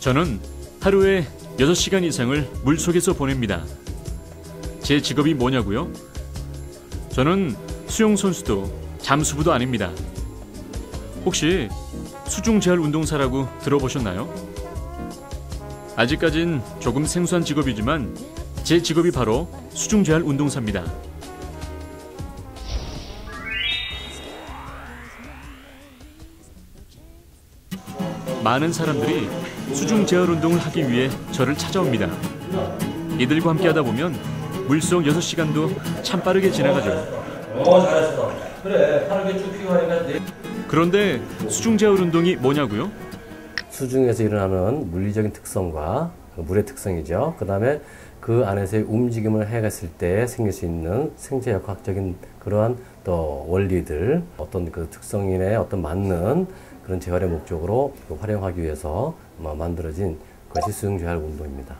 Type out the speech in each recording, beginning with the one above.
저는 하루에 6시간 이상을 물속에서 보냅니다. 제 직업이 뭐냐고요? 저는 수영 선수도 잠수부도 아닙니다. 혹시 수중 재활 운동사라고 들어보셨나요? 아직까진 조금 생소한 직업이지만 제 직업이 바로 수중 재활 운동사입니다. 많은 사람들이 수중 재활 운동을 하기 위해 저를 찾아옵니다. 이들과 함께 하다 보면 물속 6시간도 참 빠르게 지나가죠. 어 잘했어. 그래 하루에 쭉 피곤하니까 내. 그런데 수중 재활 운동이 뭐냐고요? 수중에서 일어나는 물리적인 특성과 그 물의 특성이죠. 그 다음에 그 안에서의 움직임을 해갔을 때 생길 수 있는 생체역학적인 그러한 또 원리들, 어떤 그 특성인의 어떤 맞는 그런 재활의 목적으로 그 활용하기 위해서 뭐 만들어진 것이 수중 재활 운동입니다.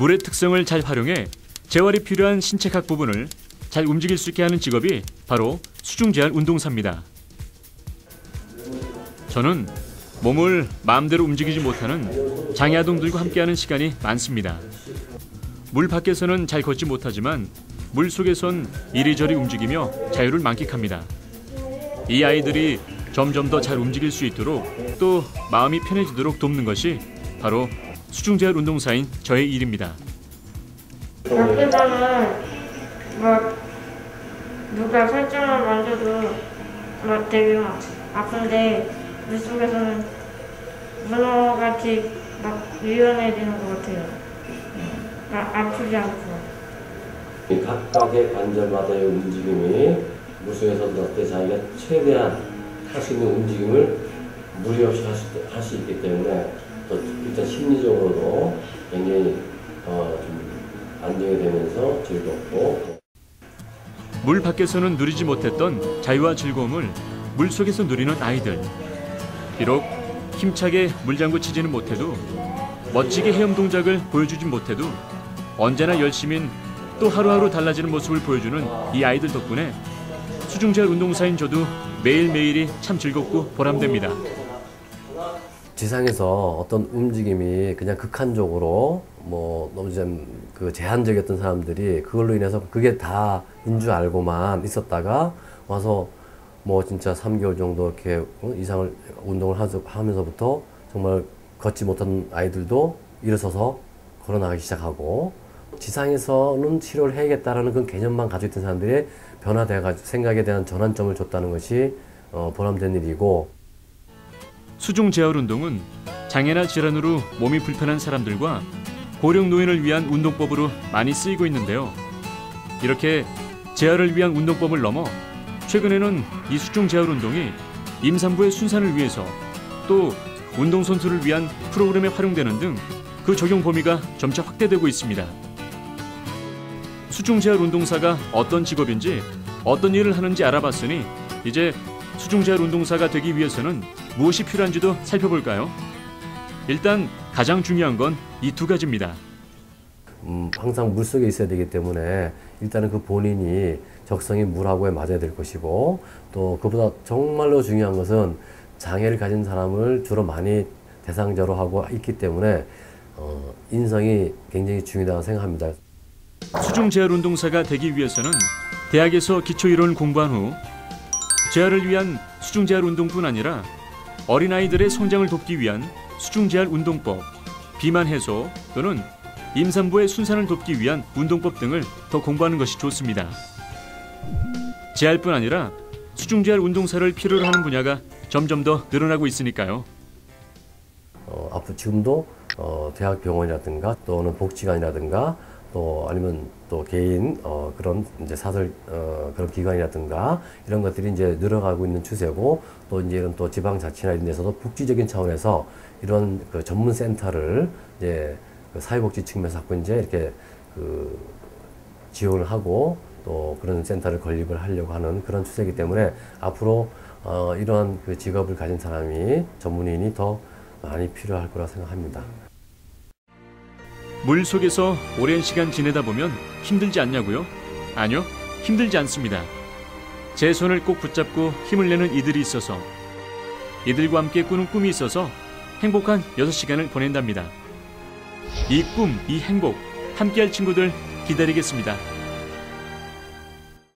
물의 특성을 잘 활용해 재활이 필요한 신체 각 부분을 잘 움직일 수 있게 하는 직업이 바로 수중 재활 운동사입니다. 저는 몸을 마음대로 움직이지 못하는 장애아동들과 함께하는 시간이 많습니다. 물 밖에서는 잘 걷지 못하지만 물 속에선 이리저리 움직이며 자유를 만끽합니다. 이 아이들이 점점 더 잘 움직일 수 있도록 또 마음이 편해지도록 돕는 것이 바로 수중재활 운동사인 저의 일입니다. 밖에서는 막 누가 살짝만 만져도 막 되게 막 아픈데 물속에서는 문어같이 막 유연해지는 것 같아요. 아, 아프지 않고. 이 각각의 관절마다의 움직임이 넣을 때 자기가 최대한 할 수 있는 움직임을 무리 없이 할 수 있기 때문에 또 일단 심리적으로도 굉장히 어, 좀 안정이 되면서 즐겁고 물 밖에서는 누리지 못했던 자유와 즐거움을 물 속에서 누리는 아이들. 비록 힘차게 물장구 치지는 못해도 멋지게 헤엄 동작을 보여주진 못해도 언제나 열심인 또 하루하루 달라지는 모습을 보여주는 이 아이들 덕분에 수중재활 운동사인 저도 매일매일이 참 즐겁고 보람됩니다. 지상에서 어떤 움직임이 그냥 극한적으로 뭐 너무 좀그 제한적이었던 사람들이 그걸로 인해서 그게 다인 줄 알고만 있었다가 와서 뭐 진짜 3개월 정도 이렇게 이상을 운동을 하면서부터 정말 걷지 못한 아이들도 일어서서 걸어 나가기 시작하고 지상에서는 치료를 해야겠다라는 그 개념만 가지고 있던 사람들이 변화돼가지고 생각에 대한 전환점을 줬다는 것이 어, 보람된 일이고 수중 재활 운동은 장애나 질환으로 몸이 불편한 사람들과 고령 노인을 위한 운동법으로 많이 쓰이고 있는데요. 이렇게 재활을 위한 운동법을 넘어 최근에는 이 수중 재활 운동이 임산부의 순산을 위해서 또 운동선수를 위한 프로그램에 활용되는 등 그 적용 범위가 점차 확대되고 있습니다. 수중 재활 운동사가 어떤 직업인지 어떤 일을 하는지 알아봤으니 이제 수중 재활 운동사가 되기 위해서는 무엇이 필요한지도 살펴볼까요? 일단 가장 중요한 건 이 두 가지입니다. 음, 항상 물 속에 있어야 되기 때문에 일단은 그 본인이 적성이 물하고에 맞아야 될 것이고 또 그보다 정말로 중요한 것은 장애를 가진 사람을 주로 많이 대상자로 하고 있기 때문에 어, 인성이 굉장히 중요하다고 생각합니다. 수중 재활 운동사가 되기 위해서는 대학에서 기초 이론을 공부한 후 재활을 위한 수중 재활 운동뿐 아니라 어린아이들의 성장을 돕기 위한 수중 재활 운동법, 비만 해소 또는 임산부의 순산을 돕기 위한 운동법 등을 더 공부하는 것이 좋습니다. 재활뿐 아니라 수중 재활 운동사를 필요로 하는 분야가 점점 더 늘어나고 있으니까요. 어, 앞으로 지금도 어, 대학병원이라든가 또는 복지관이라든가 또 아니면 또 개인 어, 그런 이제 사설 어, 그런 기관이라든가 이런 것들이 이제 늘어가고 있는 추세고 또 이제 이런 또 지방자치나 이런 데서도 복지적인 차원에서 이런 그 전문 센터를 이제 그 사회복지 측면에서 자꾸 이제 이렇게 그 지원을 하고 또 그런 센터를 건립을 하려고 하는 그런 추세이기 때문에 앞으로 어, 이러한 그 직업을 가진 사람이 전문인이 더 많이 필요할 거라 생각합니다. 물 속에서 오랜 시간 지내다 보면 힘들지 않냐고요? 아니요, 힘들지 않습니다. 제 손을 꼭 붙잡고 힘을 내는 이들이 있어서 이들과 함께 꾸는 꿈이 있어서 행복한 6시간을 보낸답니다. 이 꿈, 이 행복 함께할 친구들 기다리겠습니다.